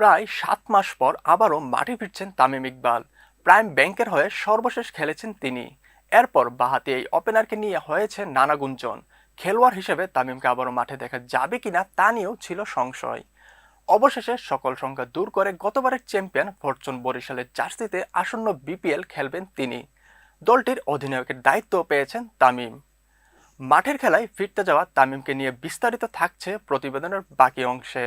প্রায় সাত মাস পর আবারও মাঠে ফিরছেন তামিম ইকবাল। প্রাইম ব্যাংকের হয়ে সর্বশেষ খেলেছেন তিনি। এরপর বাহাতি এই ওপেনারকে নিয়ে হয়েছে নানা গুঞ্জন। খেলোয়াড় হিসেবে তামিমকে আবারও মাঠে দেখা যাবে কিনা তা নিয়েও ছিল সংশয়। অবশেষে সকল সংখ্যা দূর করে গতবারের চ্যাম্পিয়ন ফরচুন বরিশালের জার্সিতে আসন্ন বিপিএল খেলবেন তিনি। দলটির অধিনায়কের দায়িত্ব পেয়েছেন তামিম। মাঠের খেলায় ফিরতে যাওয়া তামিমকে নিয়ে বিস্তারিত থাকছে প্রতিবেদনের বাকি অংশে।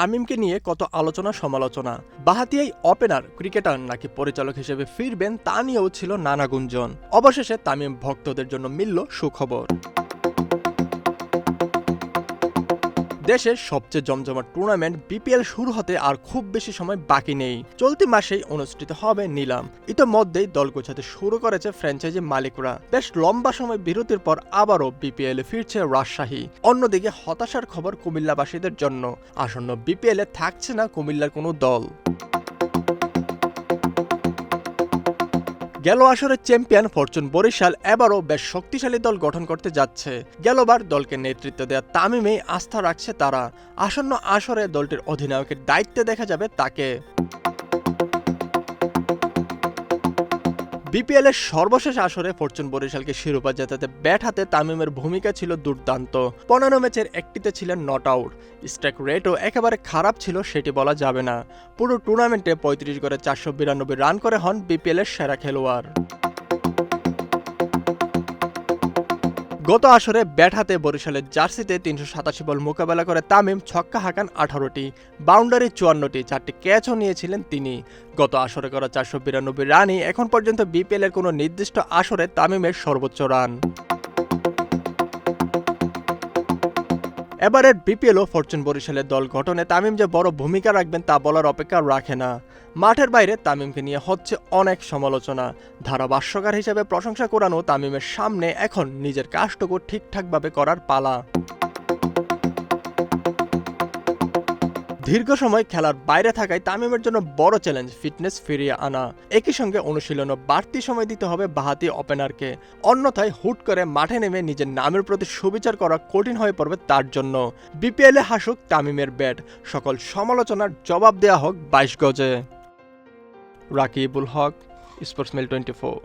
তামিমকে নিয়ে কত আলোচনা সমালোচনা। বাহাতি এই ওপেনার ক্রিকেটার নাকি পরিচালক হিসেবে ফিরবেন তা নিয়েও ছিল নানা গুঞ্জন। অবশেষে তামিম ভক্তদের জন্য মিলল সুখবর। দেশের সবচেয়ে জমজমাট টুর্নামেন্ট বিপিএল শুরু হতে আর খুব বেশি সময় বাকি নেই। চলতি মাসেই অনুষ্ঠিত হবে নিলাম। ইতোমধ্যেই দল গোছাতে শুরু করেছে ফ্র্যাঞ্চাইজি মালিকরা। বেশ লম্বা সময় বিরতির পর আবারও বিপিএল এ ফিরছে রাজশাহী। অন্যদিকে হতাশার খবর কুমিল্লাবাসীদের জন্য। আসন্ন বিপিএল এ থাকছে না কুমিল্লার কোনো দল। গেল আসরের চ্যাম্পিয়ন ফরচুন বরিশাল এবারও বেশ শক্তিশালী দল গঠন করতে যাচ্ছে। গেলবার দলকে নেতৃত্ব দেওয়া তামিমেই আস্থা রাখছে তারা। আসন্ন আসরে দলটির অধিনায়কের দায়িত্বে দেখা যাবে তাকে। বিপিএল এর সর্বশেষ আসরে ফরচুন বরিশালকে শিরোপা জেতাতে ব্যাট হাতে তামিমের ভূমিকা ছিল দুর্দান্ত। পনেরো ম্যাচের একটিতে ছিলেন নট আউট। স্ট্রাইক রেটও একেবারে খারাপ ছিল, সেটি বলা যাবে না। পুরো টুর্নামেন্টে পঁয়ত্রিশ গড়ে চারশো বিরানব্বই রান করে হন বিপিএল এর সেরা খেলোয়াড়। গত আসরে ব্যাট হাতে বরিশালের জার্সিতে তিনশো সাতাশি বল মোকাবেলা করে তামিম ছক্কা হাঁকান আঠারোটি, বাউন্ডারি চুয়ান্নটি, চারটি ক্যাচও নিয়েছিলেন তিনি। গত আসরে করা চারশো বিরানব্বই রানই এখন পর্যন্ত বিপিএলের কোনো নির্দিষ্ট আসরে তামিমের সর্বোচ্চ রান। এবারের বিপিএল ও ফরচুন বরিশালের দল গঠনে তামিম যে বড় ভূমিকা রাখবেন তা বলার অপেক্ষা রাখে না। মাঠের বাইরে তামিমকে নিয়ে হচ্ছে অনেক সমালোচনা। ধারাভাষ্যকার হিসেবে প্রশংসা করানো তামিমের সামনে এখন নিজের কাজটুকু ঠিকঠাকভাবে করার পালা। দীর্ঘ সময় খেলার বাইরে থাকায় তামিমের জন্য বড় চ্যালেঞ্জ ফিটনেস ফিরিয়ে আনা। একই সঙ্গে অনুশীলনও বাড়তি সময় দিতে হবে বাহাতি ওপেনারকে। অন্যথায় হুট করে মাঠে নেমে নিজের নামের প্রতি সুবিচার করা কঠিন হয়ে পড়বে তার জন্য। বিপিএলে হাসুক তামিমের ব্যাট। সকল সমালোচনার জবাব দেয়া হোক বাইশ গজে। Rakibul Haque sportsmail twenty four.